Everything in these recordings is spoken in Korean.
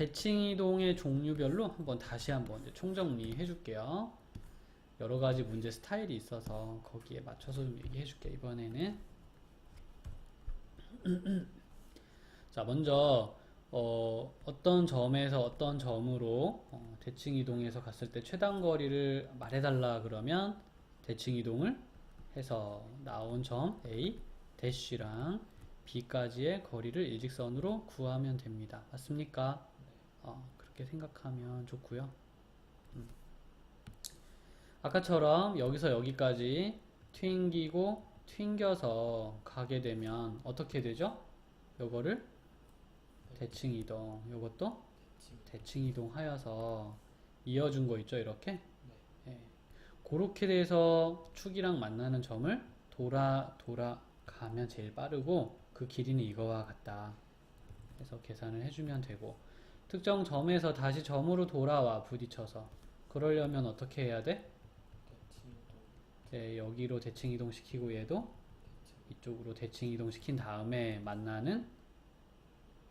대칭 이동의 종류별로 한번 다시 한번 총정리 해줄게요. 여러 가지 문제 스타일이 있어서 거기에 맞춰서 좀 얘기해 줄게 이번에는. 자, 먼저 어, 어떤 점에서 어떤 점으로 어, 대칭 이동해서 갔을 때 최단 거리를 말해달라 그러면 대칭 이동을 해서 나온 점 A 대쉬랑 B까지의 거리를 일직선으로 구하면 됩니다. 맞습니까? 어, 그렇게 생각하면 좋고요. 음. 아까처럼 여기서 여기까지 튕기고 튕겨서 가게 되면 어떻게 되죠? 요거를 대칭 이동, 요것도 대칭 이동 하여서 이어준 거 있죠, 이렇게? 예. 그렇게 돼서 축이랑 만나는 점을 돌아, 돌아가면 제일 빠르고 그 길이는 이거와 같다. 해서 계산을 해주면 되고 특정 점에서 다시 점으로 돌아와 부딪혀서 그러려면 어떻게 해야 돼? 이제 여기로 대칭 이동 시키고 얘도 이쪽으로 대칭 이동 시킨 다음에 만나는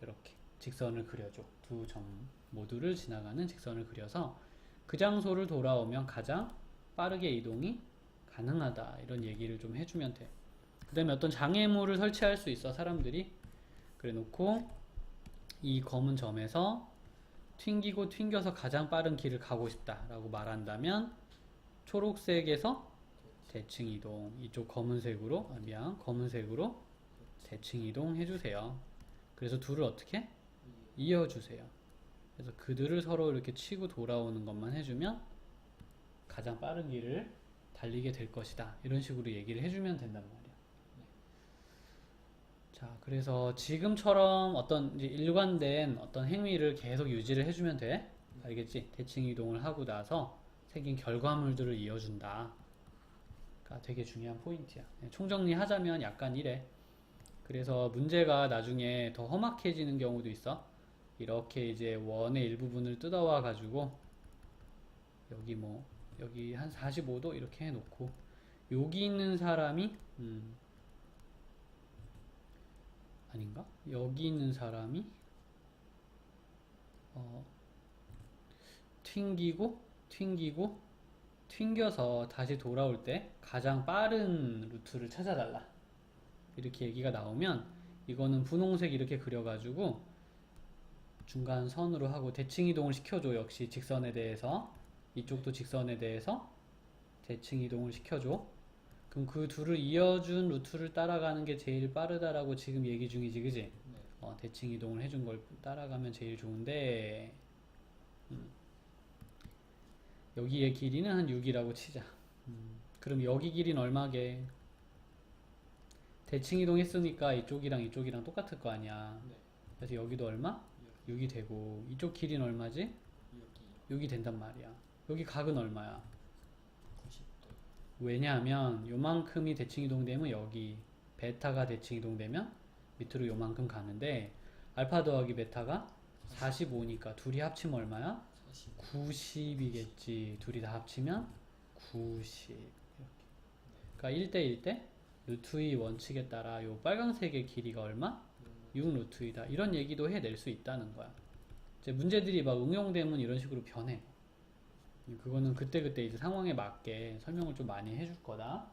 이렇게 직선을 그려줘. 두 점 모두를 지나가는 직선을 그려서 그 장소를 돌아오면 가장 빠르게 이동이 가능하다. 이런 얘기를 좀 해주면 돼. 그 다음에 어떤 장애물을 설치할 수 있어, 사람들이. 그래 놓고 이 검은 점에서 튕기고 튕겨서 가장 빠른 길을 가고 싶다라고 말한다면 초록색에서 대칭 이동 이쪽 검은색으로 아 미안 검은색으로 대칭 이동 해주세요. 그래서 둘을 어떻게 이어주세요. 그래서 그들을 서로 이렇게 치고 돌아오는 것만 해주면 가장 빠른 길을 달리게 될 것이다. 이런 식으로 얘기를 해주면 된단 말이야. 자, 그래서 지금처럼 어떤 일관된 어떤 행위를 계속 유지를 해주면 돼. 알겠지? 대칭 이동을 하고 나서 생긴 결과물들을 이어준다. 가 되게 중요한 포인트야. 네, 총정리 하자면 약간 이래. 그래서 문제가 나중에 더 험악해지는 경우도 있어. 이렇게 이제 원의 일부분을 뜯어와 가지고 여기 뭐 여기 한 45도 이렇게 해놓고 여기 있는 사람이 음 아닌가? 여기 있는 사람이 어 튕기고 튕기고 튕겨서 다시 돌아올 때 가장 빠른 루트를 찾아달라. 이렇게 얘기가 나오면 이거는 분홍색 이렇게 그려가지고 중간 선으로 하고 대칭 이동을 시켜줘. 역시 직선에 대해서 이쪽도 직선에 대해서 대칭 이동을 시켜줘. 그럼 그 둘을 이어준 루트를 따라가는 게 제일 빠르다라고 지금 얘기 중이지, 그지? 어, 대칭 이동을 해준 걸 따라가면 제일 좋은데, 음. 여기의 길이는 한 6이라고 치자. 음, 그럼 여기 길이는 얼마게? 대칭 이동했으니까 이쪽이랑 이쪽이랑 똑같을 거 아니야. 그래서 여기도 얼마? 6이 되고 이쪽 길이는 얼마지? 6이 된단 말이야. 여기 각은 얼마야? 왜냐하면 요만큼이 대칭 이동되면 여기 베타가 대칭 이동되면 밑으로 요만큼 가는데 알파 더하기 베타가 45니까 둘이 합치면 얼마야? 90 이겠지. 둘이 다 합치면 90. 이렇게. 그러니까 1대 1대 루트 2 원칙에 따라 요 빨강색의 길이가 얼마? 6 루트 2다. 이런 얘기도 해낼 수 있다는 거야. 이제 문제들이 막 응용되면 이런 식으로 변해. 그거는 그때그때 이제 상황에 맞게 설명을 좀 많이 해줄 거다.